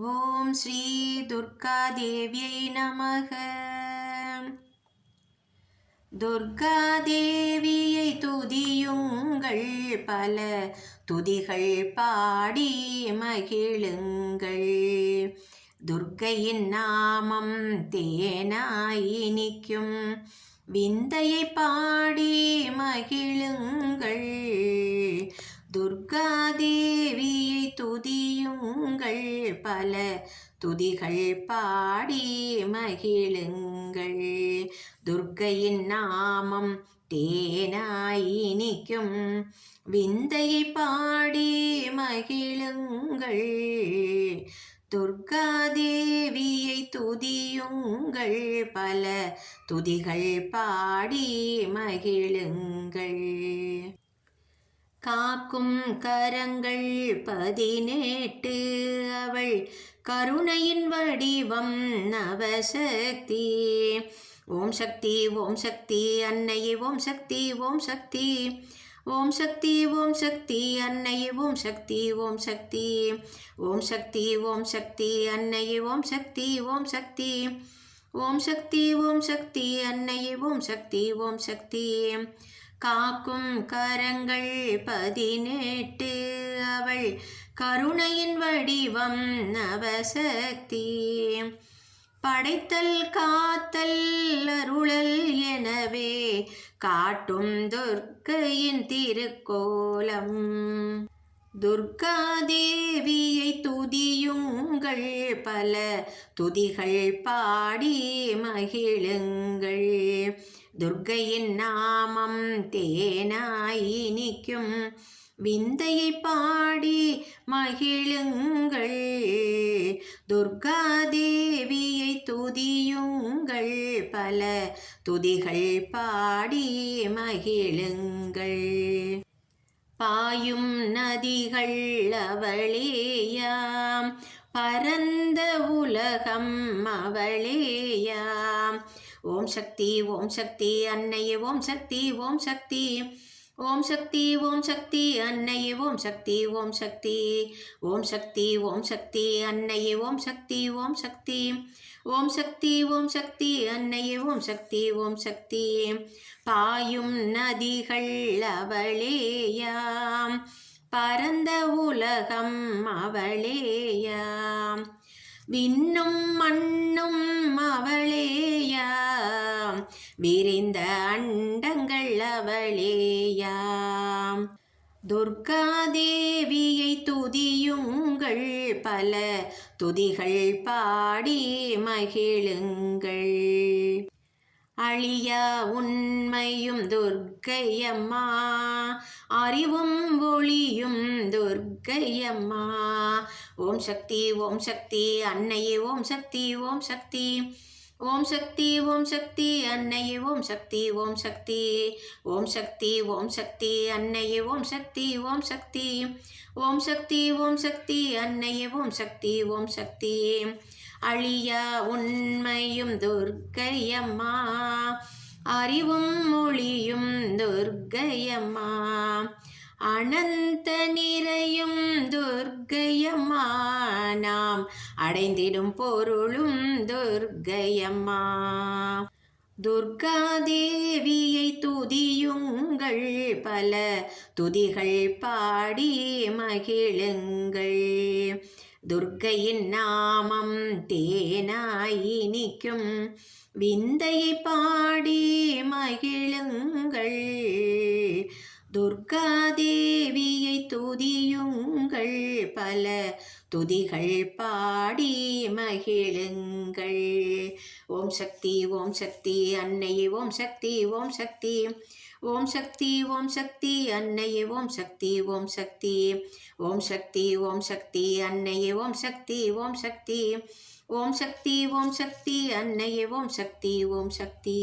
ஓம் ஸ்ரீ துர்கா தேவியை நமக. துர்கா தேவியை துதியுங்கள் பல துதிகள் பாடி மகிழுங்கள். துர்கையின் நாமம் தேனாய் இனிக்கும் விந்தையை பாடி மகிழுங்கள். துர்கா தேவியை உங்கள் பல துதிகள் பாடி மகிழுங்கள். துர்க்கையின் நாமம் தேனாய் இனிக்கும். விந்தையை பாடி மகிழுங்கள். துர்கா தேவியை துதியுங்கள். பல துதிகள் பாடி மகிழுங்கள். காக்கும் கரங்கள் பதினெட்டு அவள் கருணையின் வடிவம் நவசக்தி ஓம் சக்தி ஓம் சக்தி அன்னையே ஓம் சக்தி ஓம் சக்தி ஓம் சக்தி ஓம் சக்தி அன்னையே ஓம் சக்தி ஓம் சக்தி ஓம் சக்தி ஓம் சக்தி அன்னையே ஓம் சக்தி ஓம் சக்தி ஓம் சக்தி ஓம் சக்தி அன்னையே ஓம் சக்தி ஓம் சக்தி காக்கும் கரங்கள் பதினெட்டு. அவள் கருணையின் வடிவம் நவசக்தி. படைத்தல் காத்தல் அருளல் எனவே காட்டும் துர்க்கையின் திருக்கோலம். துர்கா தேவியை துதியுங்கள் பல துதிகள் பாடி மகிழுங்கள். துர்கையின் நாமம் தேனாய் இனிக்கும் விந்தையை பாடி மகிழுங்கள். துர்கா தேவியை துதியுங்கள். பல துதிகள் பாடி மகிழுங்கள். பாயும் நதிகள் அவளேயாம். பரந்த உலகம் அவளேயாம். ஓம் சக்தி ஓம் சக்தி அன்னையே ஓம் சக்தி ஓம் சக்தி. ஓம் சக்தி ஓம் சக்தி அன்னையே ஓம் சக்தி ஓம் சக்தி. ஓம் சக்தி ஓம் சக்தி அன்னையே ஓம் சக்தி ஓம் சக்தி. ஓம் சக்தி ஓம் சக்தி அன்னையே ஓம் சக்தி ஓம் சக்தி. பாயும் நதிகள் அவளேயாம் பரந்த உலகம் அவளேயாம். விண்ணும் மண் விரிந்த அண்டங்கள் அவளேயாம். துர்கா தேவியை துதியுங்கள் பல துதிகள் பாடி மகிழுங்கள். அழியா உண்மையும் துர்க்கையம்மா அறிவும் ஒளியும் துர்க்கையம்மா ஓம் சக்தி ஓம் சக்தி அன்னையே ஓம் சக்தி ஓம் சக்தி. ஓம் சக்தி ஓம் சக்தி அன்னையே ஓம் சக்தி ஓம் சக்தி ஓம் சக்தி ஓம் சக்தி அன்னையே ஓம் சக்தி ஓம் சக்தி ஓம் சக்தி ஓம் சக்தி அன்னையே ஓம் சக்தி ஓம் சக்தி அழியா உண்மையும் துர்க்கையம்மா அறிவும் மொழியும் துர்க்கையம்மா அனந்த நிறையும் துர்க்கை அடைந்திடும் பொருளும் துர்க்கையம்மா. துர்கா தேவியை துதியுங்கள் பல துதிகள் பாடி மகிழுங்கள். துர்க்கையின் நாமம் தேனாய் இனிக்கும் விந்தையை பாடி மகிழுங்கள். துர்கா தேவியை துதியுங்கள் பல துதிகள் பாடி மகிழுங்கள் ஓம் சக்தி ஓம் சக்தி அன்னையே ஓம் சக்தி ஓம் சக்தி ஓம் சக்தி ஓம் சக்தி அன்னையே ஓம் சக்தி ஓம் சக்தி ஓம் சக்தி ஓம் சக்தி அன்னையே ஓம் சக்தி ஓம் சக்தி ஓம் சக்தி ஓம் சக்தி அன்னையே ஓம் சக்தி ஓம் சக்தி